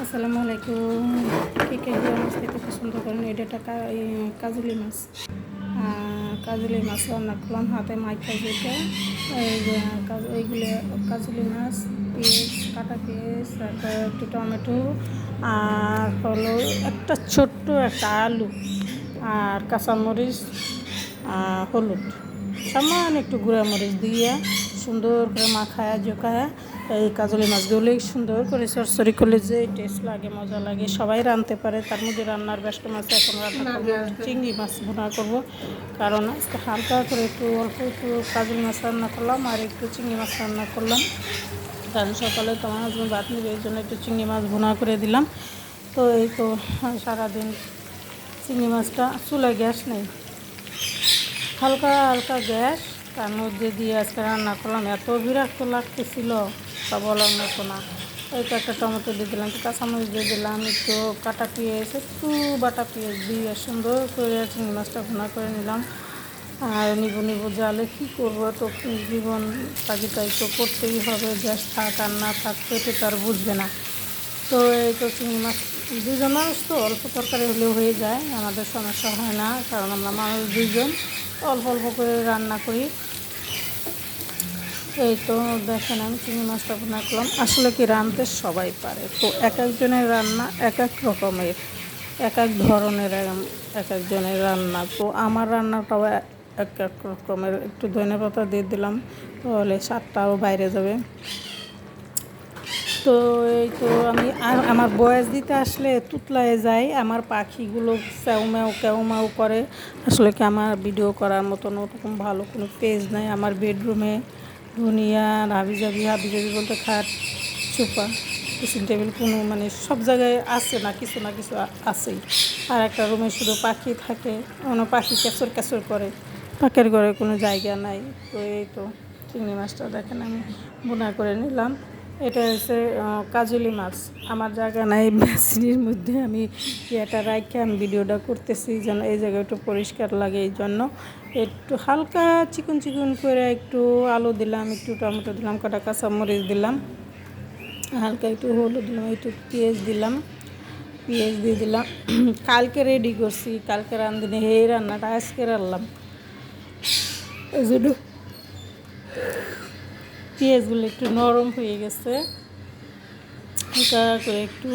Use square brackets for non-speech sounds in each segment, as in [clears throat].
আসসালামু আলাইকুম। কে কে মাছ খেতে পছন্দ করেন এটা একটা কাজুলি মাছ। কাজুলি মাছ রান্না করলাম, হাতে মাইকা যেটা এইগুলো, কাজুলি মাছ, পেঁয়াজ, কাটা পেঁয়াজ, তারপর একটু টমেটো, আর হলো একটা ছোট্ট একটা আলু, আর কাঁচামরিচ হলুদ। সামান্য একটু গুঁড়া মরিচ দিয়ে সুন্দর করে মাখায় জোকায় এই কাজলি মাছগুলোই সুন্দর করে সরসরি করলে যে টেস্ট লাগে, মজা লাগে, সবাই রাঁধতে পারে। তার মধ্যে রান্নার ব্যস্ত মাছ এখন রান্না করব, চিংড়ি মাছ ভুনা করব। কারণ আজকে হালকা করে একটু অল্প একটু কাজলি মাছ রান্না করলাম আর একটু চিংড়ি মাছ রান্না করলাম। কারণ সকালে তোমার হাজবেন্ড ভাত নেবে, এই জন্য একটু চিংড়ি মাছ ভুনা করে দিলাম। তো এই তো সারাদিন চিংড়ি মাছটা চুলায় গ্যাস নেই। হালকা হালকা গ্যাস, তার মধ্যে দিয়ে আজকে রান্না করলাম। এত বিরক্ত লাগতেছিল। তা বলার মতো না। এই একটা টমেটো দিয়ে দিলাম, একটু কাঁচামরিচ দিয়ে দিলাম, একটু কাটা পেঁয়াজ, একটু বাটা পেঁয়াজ দিয়ে সুন্দর করে চিংড়ি মাছটা ভুনা করে নিলাম। আর নিবু নিবু জালে কী করব তো জীবন তাগিদাই তো করতেই হবে, গ্যাস থাক আর না থাক, পেটে তো আর বুঝবে না। তো এই তো চিংড়ি মাছ দুজন মানুষ তো, অল্প তরকারি হলেও হয়ে যায়, আমাদের সমস্যা হয় না, কারণ আমরা মানুষ দুইজন, অল্প অল্প করে রান্না করি। এই তো দেখেন আমি চিংড়ি মাছটা ভুনা করলাম আসলে কি রাঁধতে সবাই পারে। তো এক একজনের রান্না এক এক রকমের, এক এক ধরনের, এক একজনের রান্না। তো আমার রান্নাটাও এক এক রকমের। একটু ধনে পাতা দিয়ে দিলাম, তাহলে স্বাদটাও বাইরে যাবে। তো এই তো আমি আর আমার বয়স দিতে আসলে তুতলায় যাই। আমার পাখিগুলো ম্যাও ক্যাউ করে। আসলে কি আমার ভিডিও করার মতন ওরকম ভালো কোনো পেজ নাই আমার বেডরুমে ধনিয়া হাবিজাবি হাবিজাবি বলতে খাট, চুপা ড্রেসিং টেবিল কোনো মানে সব জায়গায় আছে না, কিছু না কিছু আছেই। আর একটা রুমে শুধু পাখি থাকে, কোনো পাখি ক্যাচর ক্যাচর করে। পাখির ঘরে কোনো জায়গা নাই। তো এই তো চিংড়ি মাছটা দেখেন আমি বোনা করে নিলাম। এটা হচ্ছে কাজলি মাছ। আমার জায়গা নাই, মেশিনের মধ্যে আমি এটা রাখে আমি ভিডিওটা করতেছি, যেন এই জায়গা একটু পরিষ্কার লাগে এই জন্য। একটু হালকা চিকন চিকন করে একটু আলু দিলাম, একটু টমেটো দিলাম, কটা কাঁচামরিচ দিলাম, হালকা একটু হলুদ দিলাম, একটু পেঁয়াজ দিলাম, পেঁয়াজ দিয়ে দিলাম। [clears throat] কালকে রেডি করছি, কালকে রান্ধিনি হে রান্নাটা আজকে রান্নাম এই জন্য পেঁয়াজগুলো একটু নরম হয়ে গেছে। করে একটু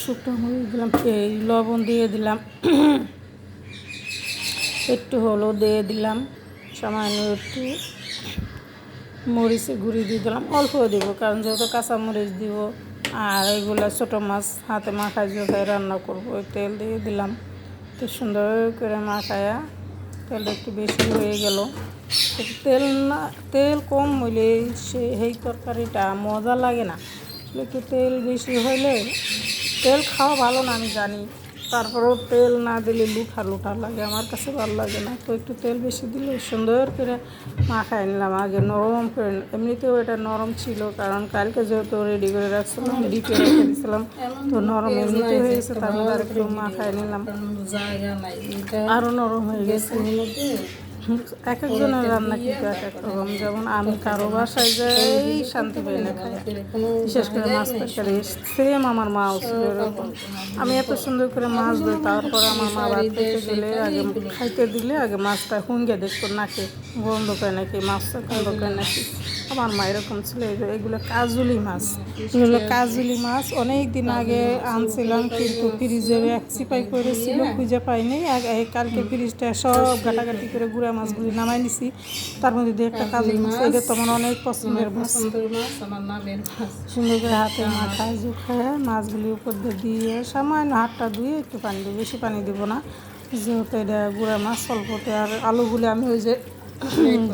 শুকনো মরিচ দিলাম, এই লবণ দিয়ে দিলাম। একটু হলুদ দিয়ে দিলাম, সামান্য একটু মরিচে গুঁড়ি দিয়ে দিলাম। অল্প দিব, কারণ যেহেতু কাঁচা মরিচ দিব, আর এইগুলো ছোটো মাছ হাতে মাখায় জোগায় রান্না করব। তেল দিয়ে দিলাম, তো সুন্দর করে মাখায়া তেলটা একটু বেশি হয়ে গেল। তেল না তেল কম হইলে সে সেই তরকারিটা মজা লাগে না। একটু তেল বেশি হইলে তেল খাওয়া ভালো না আমি জানি। তারপরেও তেল না দিলে লুঠা লুঠা লাগে আমার কাছে ভালো লাগে না। তো একটু তেল বেশি দিলে সুন্দর করে মাখায় নিলাম আগে নরম করে এমনিতেও এটা নরম ছিল কারণ কালকে যেহেতু রেডি করে রাখছিলাম ডিপে রেখে দিয়েছিলাম তো নরম এমনিতে হয়েছে গেছে তার মধ্যে আর একটু মাখায় নিলাম। আরও নরম হয়ে গেছে। এক একজনের রান্না কিন্তু এক এক রকম? যেমন আমি কারও বাসায় যাই, শান্তি পাই না, খাই। বিশেষ করে মাছ তরকারি সেম আমার ছিল এরকম। আমি এত সুন্দর করে মাছ দিই তারপর আমার মা ভাত খেতে দিলে আগে খাইতে দিলে আগে মাছটা হুঙ্গে দেখতো, নাকি গন্ধ করে নাকি, মাছটা গন্ধ করে নাকি। আমার মা এরকম ছিল এগুলো কাজুলি মাছ। এগুলো কাজুলি মাছ অনেক দিন আগে আনছিলাম, কিন্তু ফ্রিজে এক চিপাই করেছিল খুঁজে পাইনি। কালকে ফ্রিজটা সব ঘাটাঘাটি করে গুঁড়া মাছগুলি নামাই নিছি। তার মধ্যে দিয়ে একটা কাজুলি মাছ এটা তো আমার অনেক পছন্দের মাছ। সুন্দর করে হাতে মাথায় জুখায় মাছগুলি উপর দিয়ে দিয়ে সামান্য হাতটা ধুয়ে একটু পানি দেবো বেশি পানি দেবো না। যেহেতু এটা গুঁড়া মাছ অল্পতে আর আলুগুলি আমি ওই যে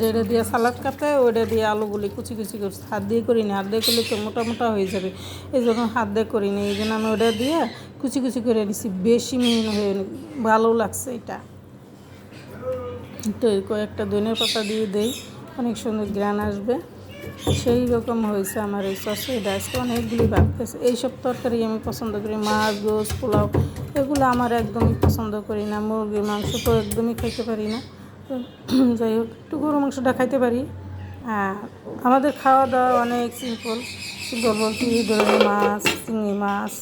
যেটা দিয়ে সালাদ কাটে ওইটা দিয়ে আলুগুলি কুচি কুচি করছি হাত দিয়ে করি না হাত দিয়ে করলে তো মোটা মোটা হয়ে যাবে। এই জন্য হাত দিয়ে করি না এই জন্য আমি ওটা দিয়ে কুচি কুচি করে নিছি বেশি মিহিন হয়ে ভালো লাগছে এটা। তো এই কয়েকটা ধনে পাতা দিয়ে দেই, অনেক সুন্দর গ্রান আসবে। সেই রকম হয়েছে আমার এই সসের আজকে অনেকগুলি ভাবতেছে এইসব তরকারি আমি পছন্দ করি, মাছ, গোস, পোলাও, এগুলো আমার একদমই পছন্দ করি না, মুরগির মাংস তো একদমই খাইতে পারি না। [clears throat] যাই হোক, একটু গরু মাংসটা খাইতে পারি। হ্যাঁ আমাদের খাওয়া দাওয়া অনেক সিম্পল সিম্পল বলতে ধরনের মাছ, চিংড়ি মাছ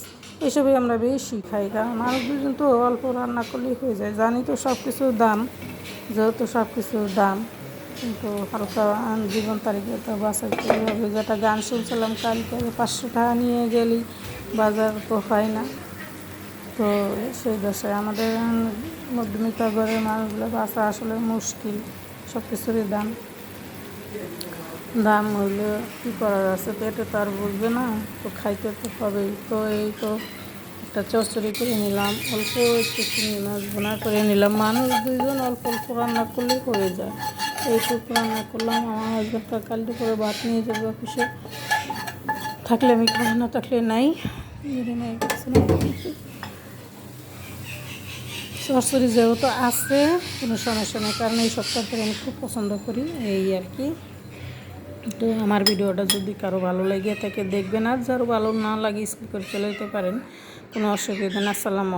এসবই আমরা বেশি খাই, কারণ মানুষ দুজন তো অল্প রান্না করলেই হয়ে যায়। জানি তো সব কিছুর দাম, যেহেতু সব কিছুর দাম, কিন্তু হালকা জীবন তারিখে তো হবে। যেটা গান শুনছিলাম কালকে পাঁচশো টাকা নিয়ে গেলি, বাজার তো হয় না। তো সেই দশায় আমাদের মধ্যবিত্ত ঘরের মানুষগুলো বাঁচা আসলে মুশকিল সব কিছুরই দাম। দাম হইলে কী করার আছে? পেটে তো আর বুঝবে না, তো খাইতে তো হবেই। তো এই তো একটা চচ্চড়ি করে নিলাম, অল্প একটু চিংড়ি মাছ বোনা করে নিলাম। মানুষ দুইজন অল্প অল্প রান্না করলেই হয়ে যায়। এইটুকু রান্না করলাম, আমার হাজব্যান্ডটা কাল করে ভাত নিয়ে যাবে অফিসে। থাকলে আমি খাব, না থাকলে নাই। সরাসরি যেহেতু আছে, কোনো সমস্যা নেই। কারণ এই সপ্তাহ তরকারি আমি খুব পছন্দ করি এই আর কি। তো আমার ভিডিওটা যদি কারও ভালো লাগে থাকে, দেখবেন আর যারও ভালো না লাগে স্কিপ করে চলে যেতে পারেন। কোনো অসুবিধা না। আসসালামু